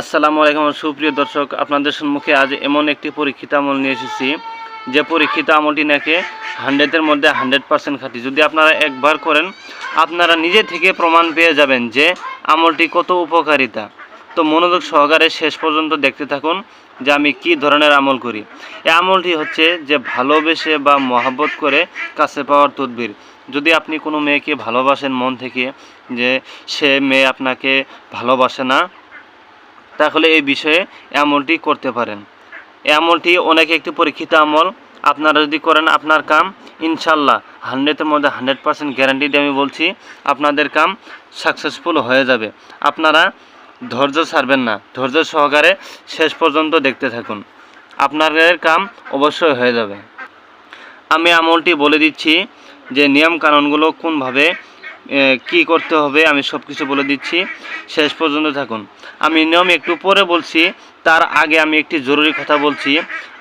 আসসালামু আলাইকুম সুপ্রিয় দর্শক, আপনাদের সম্মুখে আজ এমন একটি পরীক্ষিত আমল নিয়ে এসেছি। যে পরীক্ষিত আমলটি নাকি হান্ড্রেডের মধ্যে হান্ড্রেড পার্সেন্ট খাঁটি। যদি আপনারা একবার করেন, আপনারা নিজে থেকে প্রমাণ পেয়ে যাবেন যে আমলটি কত উপকারিতা। তো মনোযোগ সহকারে শেষ পর্যন্ত দেখতে থাকুন যে আমি কি ধরনের আমল করি। এই আমলটি হচ্ছে যে ভালোবেসে বা মহাব্বত করে কাছে পাওয়ার তদবির। যদি আপনি কোনো মেয়েকে ভালোবাসেন মন থেকে, যে সে মেয়ে আপনাকে ভালোবাসে না তাহলে এই বিষয়ে আমলটি করতে পারেন। এই আমলটি অনেক একটি পরীক্ষিত আমল। আপনারা যদি করেন আপনার কাম ইনশাল্লাহ হান্ড্রেডের মধ্যে হান্ড্রেড পার্সেন্ট গ্যারান্টি আমি বলছি, আপনাদের কাম সাকসেসফুল হয়ে যাবে। আপনারা ধৈর্য ছাড়বেন না। ধৈর্য সহকারে শেষ পর্যন্ত দেখতে থাকুন। আপনাদের কাম অবশ্যই হয়ে যাবে। আমি আমলটি বলে দিচ্ছি যে নিয়ম কানুনগুলো কোনভাবে কি করতে হবে আমি সব কিছু বলে দিচ্ছি। শেষ পর্যন্ত থাকুন। আমি নিয়ম একটু পরে বলছি, তার আগে আমি একটি জরুরি কথা বলছি।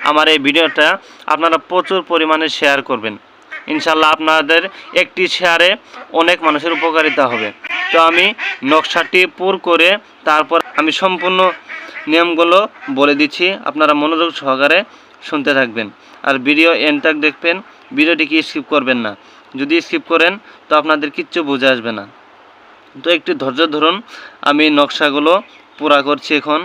আমার এই ভিডিওটা আপনারা প্রচুর পরিমাণে শেয়ার করবেন। ইনশাল্লাহ আপনাদের একটি শেয়ারে অনেক মানুষের উপকারিতা হবে। তো আমি নকশাটি পুর করে তারপর আমি সম্পূর্ণ নিয়মগুলো বলে দিচ্ছি। আপনারা মনোযোগ সহকারে শুনতে থাকবেন। আর ভিডিও এন্টাক দেখবেন। ভিডিওটিকে স্কিপ করবেন না। যদি স্কিপ করেন, তো আপনাদের কিচ্ছু বোঝা আসবে না। তো একটি ধৈর্য ধরুন, আমি নকশাগুলো পুরা করছি এখন।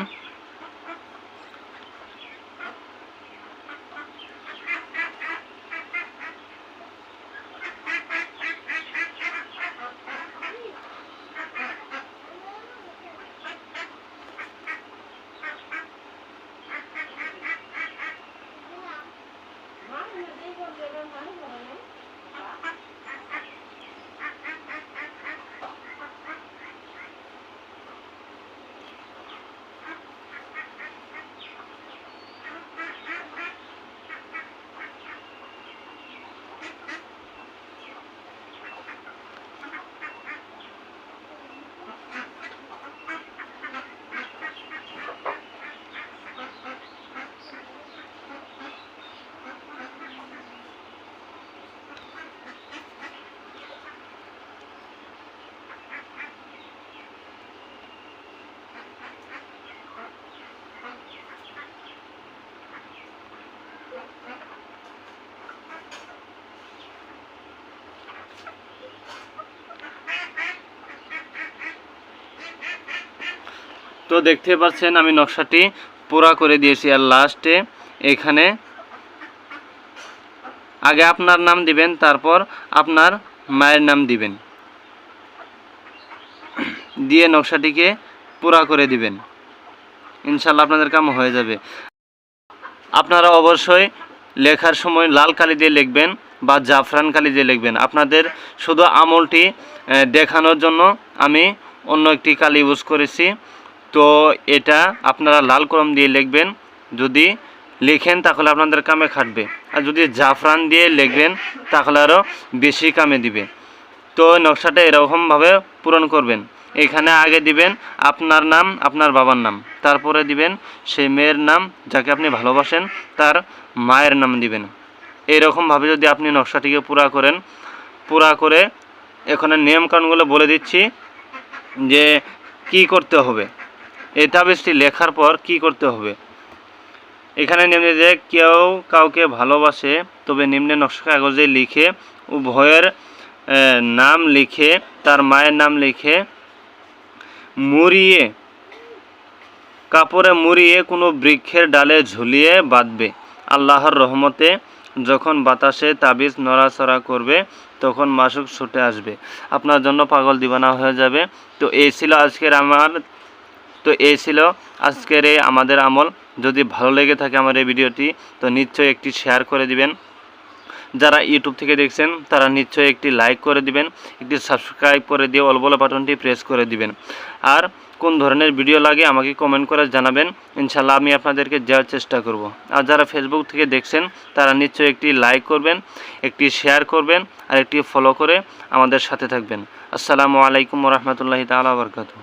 তো দেখতে পাচ্ছেন আমি নকশাটি পুরা করে দিয়েছি আর লাস্টে এখানে আগে আপনার নাম দিবেন, তারপর আপনার মায়ের নাম দিবেন। দিয়ে নকশাটিকে পুরা করে দিবেন। ইনশাল্লাহ আপনাদের কাম হয়ে যাবে। আপনারা অবশ্যই লেখার সময় লাল কালি দিয়ে লিখবেন বা জাফরান কালি দিয়ে লিখবেন। আপনাদের শুধু আমলটি দেখানোর জন্য আমি অন্য একটি কালি ইউজ করেছি। তো এটা আপনারা লাল কলম দিয়ে লিখবেন। যদি লিখেন তাহলে আপনাদের কামে খাটবে। আর যদি জাফরান দিয়ে লিখবেন তাহলে আরও বেশি কামে দিবে। তো নকশাটা এরকমভাবে পূরণ করবেন। এখানে আগে দিবেন আপনার নাম, আপনার বাবার নাম। তারপরে দিবেন সেই মেয়ের নাম যাকে আপনি ভালোবাসেন, তার মায়ের নাম দিবেন। এইরকমভাবে যদি আপনি নকশাটিকে পুরা করেন, পুরা করে এখানে নিয়মকানুনগুলো বলে দিচ্ছি যে কি করতে হবে। এটা বেশটি লেখার পর কি করতে হবে? এখানে নেমে যে কেউ কাউকে ভালোবাসে, তবে নিম্নে নকশা কাগজে লিখে উভয়ের নাম লিখে, তার মায়ের নাম লিখে মুড়িয়ে, কাপড়ে মুড়িয়ে কোনো বৃক্ষের ডালে ঝুলিয়ে বাঁধবে। আল্লাহর রহমতে যখন বাতাসে তাবিজ নড়াচড়া করবে, তখন মাসুক ছুটে আসবে। আপনার জন্য পাগল দিবানা হয়ে যাবে। তো এই ছিল আজকের আমার তো এই ছিল আজকের এই আমাদের আমল। যদি ভালো লেগে থাকে আমার এই ভিডিওটি, তো নিশ্চয়ই একটি শেয়ার করে দিবেন। যারা ইউটিউব থেকে দেখছেন, তারা নিশ্চয়ই একটি লাইক করে দিবেন, একটি সাবস্ক্রাইব করে দিয়ে অলবলা বাটনটি প্রেস করে দিবেন। আর কোন ধরনের ভিডিও লাগে আমাকে কমেন্ট করে জানাবেন ইনশাল্লাহ আমি আপনাদেরকে দেওয়ার চেষ্টা করব। আর যারা ফেসবুক থেকে দেখছেন, তারা নিশ্চয়ই একটি লাইক করবেন, একটি শেয়ার করবেন, আর একটি ফলো করে আমাদের সাথে থাকবেন। আসসালামু আলাইকুম রহমতুল্লাহি তালা বরকাতু